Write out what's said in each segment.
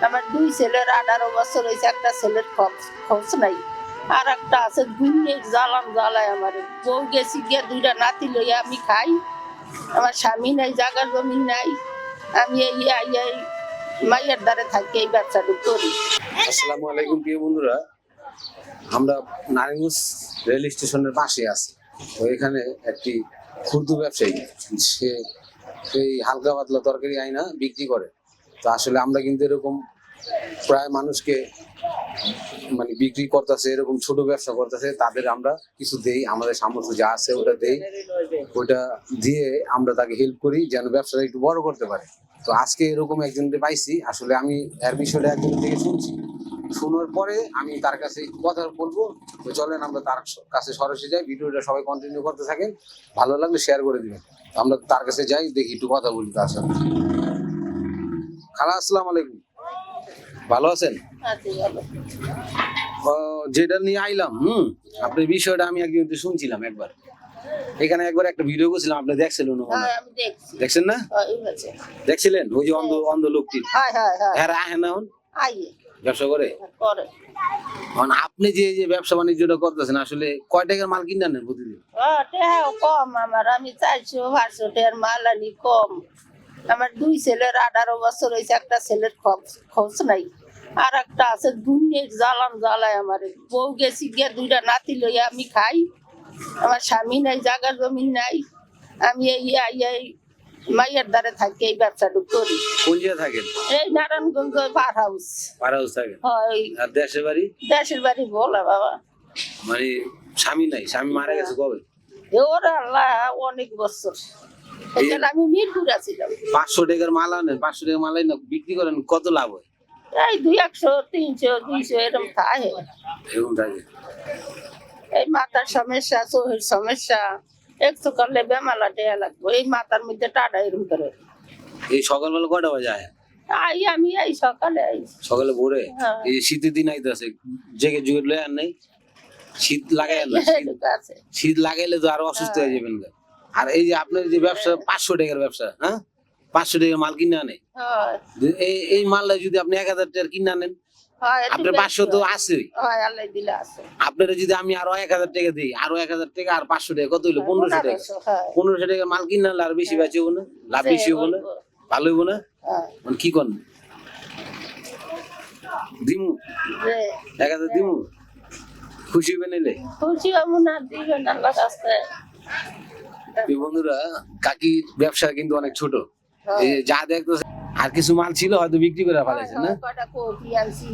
আমার দুই ছেলের আঠারো বছর হয়েছে, একটা ছেলের খোঁজ- খোঁজ নাই। আর একটা আছে দুনিয়ে জ্বালান জ্বালায় আমার। বউ গেছি গিয়ে দুইটা নাতি লইয়া আমি খাই। আমার স্বামী নাই জায়গা জমি নাই। আমি এই এই মাইয়ের দ্বারে থাকি, এই ব্যবসাটা করি। আসসালামু আলাইকুম, প্রিয় বন্ধুরা। আমরা নারায়ণগঞ্জ রেল স্টেশনের পাশে আছি। তো এখানে একটি ক্ষুদ্র ব্যবসায়ী, সে এই হালকা পাতলা তরকারি আইনা বিক্রি করে। তো আসলে আমরা কিন্তু এরকম প্রায় মানুষকে মানে বিক্রি করতেছে, এরকম ছোট ব্যবসা করতেছে, তাদের আমরা কিছু দেই, আমাদের সামর্থ্য যা আছে ওটা দেই। ওটা দিয়ে আমরা তাকে হেল্প করি যেন ব্যবসাটা একটু বড় করতে পারে। তো আজকে এরকম একজনকে পাইছি, আসলে আমি এর বিষয়টা একজন থেকে শুনছি। শোনার পরে আমি তার কাছে কথা বলব। তো চলেন আমরা তার কাছে সরাসরি যাই, ভিডিওটা সবাই কন্টিনিউ করতে থাকেন। ভালো লাগলে শেয়ার করে দিবেন। আমরা তার কাছে যাই, দেখি একটু কথা বলি তার সাথে। খালা আসসালামু আলাইকুম। ভালো আছেন? যেটা নিয়ে আইলাম হুম? আপনার বিষয়টা আমি একদিন শুনছিলাম একবার। এখানে একবার একটা ভিডিও করছিলাম আপনি দেখছিলেন মনে হয়। হ্যাঁ দেখছেন না? দেখছিলেন? ওই যে অন্ধ অন্ধ লোকটি? হয় হয় হয়। হ্যাঁ আহে না ব্যবসা করে? এখন আপনি যে যে ব্যবসা বাণিজ্যটা করতেছেন আসলে কয় টাকার মাল কিনে আনেন প্রতিদিন? হ্যাঁ কম আমার। আমি চারশো পাঁচশো টেহার মাল আনি কম। আমার দুই ছেলের আঠারো বছর হয়েছে একটা ছেলের খোঁজ নাই। আর একটা আছে দুনিয়ে জ্বালান জ্বালায় আমার। বউ গেছি গিয়ে দুইটা নাতি লইয়া আমি খাই। আমার স্বামী নাই জায়গা জমি নাই। আমি এই এই মাইয়ের দ্বারে থাকি এই ব্যবসাটা করি। কোন জায়গায় থাকেন? এই নারায়ণগঞ্জ পার হাউস পাড়া হাউস হয়। আর দেশের বাড়ি? দেশের বাড়ি বলা বাবা। মানে স্বামী নাই স্বামী মারা গেছে কবে? ওরা আল্লাহ অনেক বছর। আমি মিরপুর আছিলাম পাঁচশো টাকার মাল আনেন পাঁচশো টাকার মাল আনেন বিক্রি করেন কত লাভ হয়? এই দুই একশো তিনশো দুইশো এরকম থাকে। এরকম থাকে। এই মাথার সমস্যা চোখের সমস্যা একটু করলে বেমালা দেয়া লাগবে। এই মাথার মধ্যে টাটা এরকম করে। এই সকালবেলা কয়টা বাজে আয়? আই আমি এই সকালে আই। সকালে ভোরে? হ্যাঁ। এই শীতের দিন আইতেছে জেগে জুগে লয়ে আন নাই? শীত লাগাই না আছে। শীত লাগাইলে তো আরও অসুস্থ হয়ে যাবেন গা। আর এই যে আপনার যে ব্যবসা পাঁচশো টাকার ব্যবসা হ্যাঁ? পাঁচশো টাকার মাল কিনে আনে হয়। এই এই মালটা যদি আপনি এক হাজার টাকার কিনে আনেন আপনার পাঁচশো তো হয় আছে। আপনারা যদি আমি আরও এক হাজার টাকা দিই আরও এক হাজার টাকা আর পাঁচশো টাকা কত হইল? পনেরোশো টাকা। পনেরোশো, টাকা মাল কিনে আনলে আর বেশি বেঁচে হব না লাভ বেশি হব না ভালো হইবো না? হ্যাঁ, মানে কি করেন দিমু। এক হাজার দিমু। খুশি হইবে নিলে খুশি হব না দিবেন আল্লাহ কাছে বন্ধুরা কাকি ব্যবসা কিন্তু অনেক ছোট। হ্যাঁ। এই যে দেখতেছে আর কিছু মাল ছিল হয়তো বিক্রি করে ফেলাইছে না? কটা কপি আনছি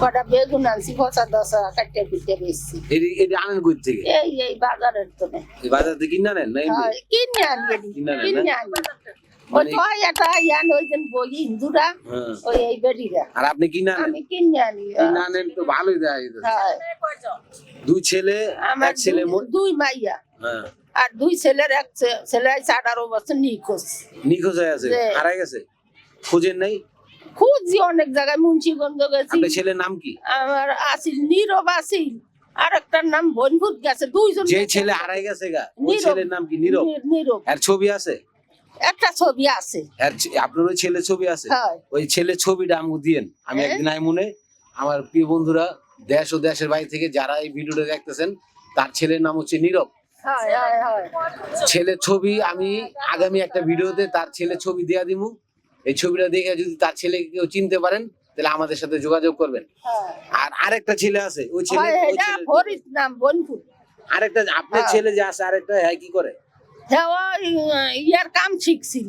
কটা বেগুন আনছি পচা দশা কাটতে বেশি এটি এটি আনেন কই থেকে? এই এই বাজারের তো নেই এই বাজার থেকে কিনে আনেন না? হয়, কিনে আনি এটি, কিনে আনেন, কিনে না? ওই একটা ইয়ান ওই যে বই হিন্দুরা হ্যাঁ। ওই এই বেরিরা আর আপনি কিনে আনেন? আমি কিনে আনি কিনে আনেন তো ভালোই যেতেছে দুই ছেলে এক ছেলে দুই- দুই মাইয়া। হ্যাঁ। আর দুই ছেলের এক ছেলে আছে আঠারো বছর নিখোঁজ। নিখোঁজ হয়ে আছে? হারাই গেছে? খুঁজেন নাই? খুঁজি অনেক জায়গায় মুন্সিগঞ্জ গেছি। ছেলের নাম কি? আমার আসিল নীরব আসিল আর একটার নাম বনভূত গেছে দুইজন যে ছেলে হারাই গেছে গা ওই। ছেলের নাম কি নীরব? নীরব। এর ছবি আছে? একটা ছবি আছে। আপনার ওই ছেলে ছবি আছে? ওই ছেলের ছবিটা আমাকে দিয়েন। আমি হ্যাঁ। একদিন আই মনে আমার প্রিয় বন্ধুরা দেশ ও দেশের বাইরে থেকে যারা এই ভিডিওটা দেখতেছেন তার ছেলের নাম হচ্ছে নীরব। হয় হয় হয়। ছেলের ছবি আমি আগামী একটা ভিডিওতে তার ছেলের ছবি দেয়া দিমু। এই ছবিটা দেখে যদি তার ছেলেকে কেউ চিনতে পারেন তাহলে আমাদের সাথে যোগাযোগ করবেন। আর আরেকটা ছেলে আছে ওই ছেলে ছেলে আরেকটা আপনার। ছেলে যে আছে আরেকটা হ্যাঁ কি করে? হ্যাঁ ইয়ার কাম শিখছিল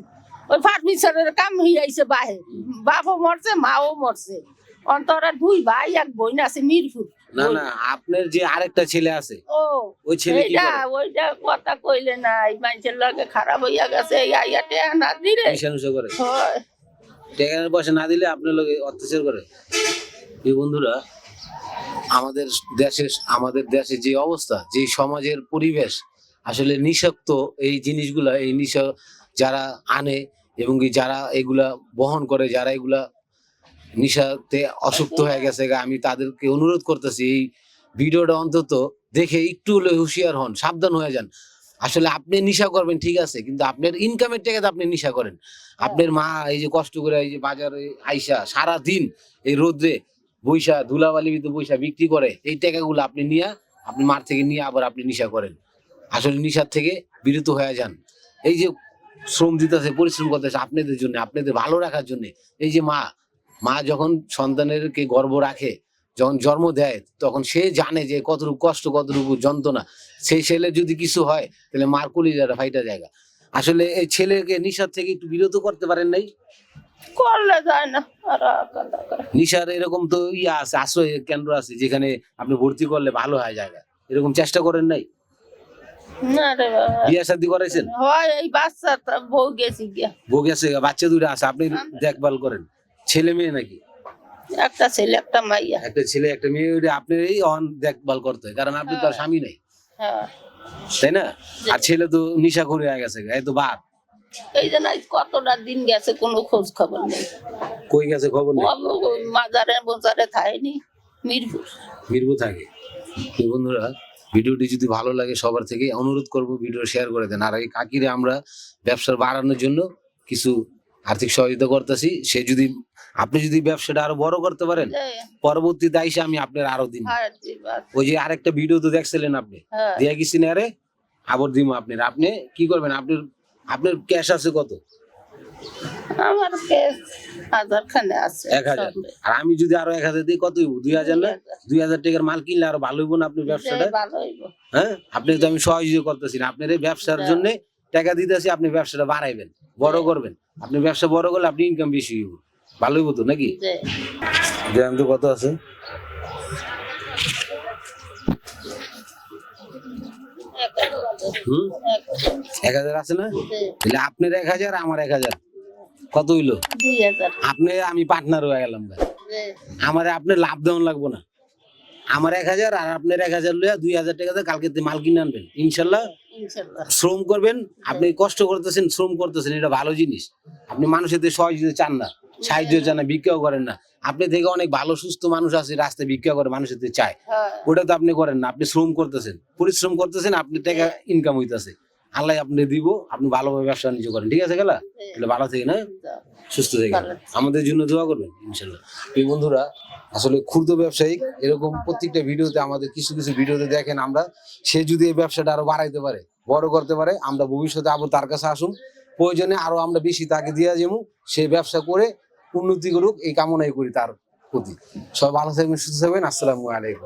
ওই ফার্নিচারের কাম হইয়াছে বাহে বাপও মরছে মাও মরছে। অন্তরা দুই ভাই এক বোন আছে মিরপুর। না না আপনার যে আরেকটা ছেলে আছে ও ওই ছেলে কি করে ওইটা কথা কইলে নাই মানুষের লগে খারাপ হইয়া গেছে ইয়া টেয়া না দিলে। মিশামিশা করে। হয়। পয়সা না দিলে আপনার লোক অত্যাচার করে। এই বন্ধুরা আমাদের দেশের আমাদের দেশে যে অবস্থা যে সমাজের পরিবেশ আসলে নিঃশক্ত এই জিনিসগুলা এই নিশ যারা আনে এবং কি যারা এগুলা বহন করে যারা এগুলা নিশাতে অসুক্ত হয়ে গেছে আমি তাদেরকে অনুরোধ করতেছি এই ভিডিওটা অন্তত দেখে একটু হলে হুঁশিয়ার হন সাবধান হয়ে যান। আসলে আপনি নিশা করবেন ঠিক আছে কিন্তু আপনার ইনকামের টাকাতে আপনি নিশা করেন। আপনার মা এই যে কষ্ট করে এই যে বাজারে আইসা সারা দিন এই রোদ্রে বৈশা ধুলাবালি ভিতরে বৈশা বিক্রি করে এই টাকাগুলো আপনি নিয়ে আপনি মার থেকে নিয়ে আবার আপনি নিশা করেন। আসলে নিশার থেকে বিরত হয়ে যান। এই যে শ্রম দিতেছে পরিশ্রম করতেছে আপনাদের জন্য আপনাদের ভালো রাখার জন্য এই যে মা মা যখন সন্তানের কে গর্ব রাখে যখন জন্ম দেয় তখন সে জানে যে কতটুকু কষ্ট কতটুকু যন্ত্রণা। সেই ছেলে যদি কিছু হয় তাহলে মার কলিজাটা ফাইটা জায়গা। আসলে এই ছেলেকে নিশার থেকে একটু বিরত করতে পারেন নাই? করলে যায় না। নিশার এরকম তো ইয়া আছে আশ্রয় কেন্দ্র আছে যেখানে আপনি ভর্তি করলে ভালো হয় জায়গা। এরকম চেষ্টা করেন নাই? বিয়ে শাদি করাইছেন হয় এই বাচ্চা বউ গেছি গিয়া। বউ গেছে বাচ্চা দুটো আছে আপনি দেখভাল করেন। ছেলে মেয়ে নাকি? একটা ছেলে একটা মাইয়া। একটা ছেলে একটা মেয়ে আপনার এই অন দেখভাল করতে হয় কারণ আপনি তো আর স্বামী নাই। হ্যাঁ। তাই না? আর ছেলে তো নিশা করে হয়ে গেছে এই তো বাপ। এই যে না কতটা দিন গেছে কোনো খোঁজ খবর নেই। কই গেছে খবর নেই? মাজারে বোজারে থাইনি মিরপুর। মিরবো থাকে। তো বন্ধুরা ভিডিওটি যদি ভালো লাগে সবার থেকে অনুরোধ করব ভিডিও শেয়ার করে দেন। আর এই কাকিরে আমরা ব্যবসা বাড়ানোর জন্য কিছু আর্থিক সহযোগিতা করতেছি সে যদি আপনি যদি ব্যবসাটা আরও বড় করতে পারেন এই, পরবর্তীতে আইসে আমি আপনার আরও দিন ওই যে আরেকটা ভিডিও তো দেখছিলেন আপনি? হ্যাঁ। দিয়া গেছি না আরে আবার দিব আপনার। আপনি কি করবেন? আপনার আপনার ক্যাশ আছে কত? আমার কেস হাজার খানে আছে। এক হাজার। আর আমি যদি আরও এক হাজার দিই কত হইব? দুই হাজার না? দুই হাজার। টাকার মাল কিনলে আরও ভালো হইব না আপনার ব্যবসাটা? হ্যাঁ? আপনি তো আমি সহযোগিতা করতেছি না। আপনার এই ব্যবসার হ্যাঁ। জন্য টাকা দিতেছি আপনি ব্যবসাটা বাড়াইবেন বড় করবেন। আপনি ব্যবসা বড় করলে আপনি ইনকাম বেশি হইব। ভালো হইব তো নাকি গ্রাম তো কত আছে? এক হাজার আছে। হুম? এক হাজার। আছে না? তাহলে আপনার এক হাজার আমার এক হাজার। কত হইল? আপনি আমি পার্টনার হয়ে গেলাম ভাই। আমার আপনার লাভ দেওয়ান লাগবো না। আমার এক হাজার আর আপনার এক হাজার লইয়া দুই হাজার টাকা দিয়ে কালকে মাল কিনে আনবেন। ইনশাল্লাহ শ্রম করবেন আপনি কষ্ট করতেছেন শ্রম করতেছেন এটা ভালো জিনিস। আপনি মানুষের সহযোগিতা চান না। সাহায্য না ভিক্ষাও করেন না। আপনি থেকে অনেক ভালো সুস্থ মানুষ আছে রাস্তায় ভিক্ষা করে মানুষের চায়। হ্যাঁ। ওটা তো আপনি করেন না আপনি শ্রম করতেছেন। পরিশ্রম করতেছেন আপনি টাকা ইনকাম হইতাছে। আল্লাহ আপনি দিব আপনি ভালোভাবে ব্যবসা বাণিজ্য করেন। ঠিক আছে গেলা? তাহলে ভালো থেকে না সুস্থ থেকে আমাদের জন্য দোয়া করবেন ইনশাল্লাহ। এই বন্ধুরা আসলে ক্ষুদ্র ব্যবসায়িক এরকম প্রত্যেকটা ভিডিওতে আমাদের কিছু কিছু ভিডিওতে দেখেন আমরা সে যদি এই ব্যবসাটা আরও বাড়াইতে পারে বড় করতে পারে আমরা ভবিষ্যতে আবার তার কাছে আসুন। প্রয়োজনে আরও আমরা বেশি তাকে দিয়ে যাব সে ব্যবসা করে উন্নতি করুক এই কামনাই করি তার প্রতি। সবাই ভালো থাকবেন সুস্থ থাকবেন। আসসালামু আলাইকুম।